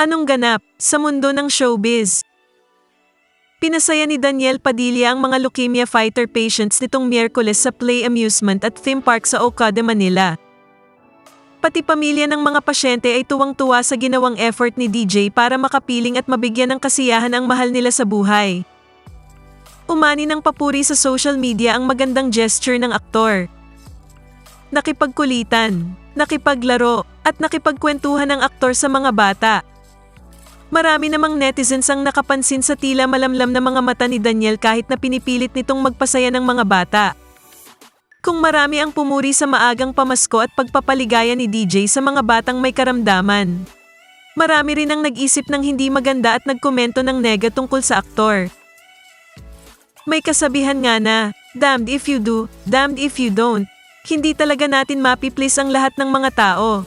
Anong ganap sa mundo ng showbiz? Pinasaya ni Daniel Padilla ang mga leukemia fighter patients nitong Miyerkules sa Play Amusement at Theme Park sa Okada, Manila. Pati pamilya ng mga pasyente ay tuwang-tuwa sa ginawang effort ni DJ para makapiling at mabigyan ng kasiyahan ang mahal nila sa buhay. Umani ng papuri sa social media ang magandang gesture ng aktor. Nakipagkulitan, nakipaglaro, at nakipagkwentuhan ng aktor sa mga bata. Marami namang netizens ang nakapansin sa tila malamlam na mga mata ni Daniel kahit na pinipilit nitong magpasaya ng mga bata. Kung marami ang pumuri sa maagang pamasko at pagpapaligaya ni DJ sa mga batang may karamdaman. Marami rin ang nag-isip ng hindi maganda at nagkomento ng nega tungkol sa aktor. May kasabihan nga na, damned if you do, damned if you don't. Hindi talaga natin mapiplease ang lahat ng mga tao.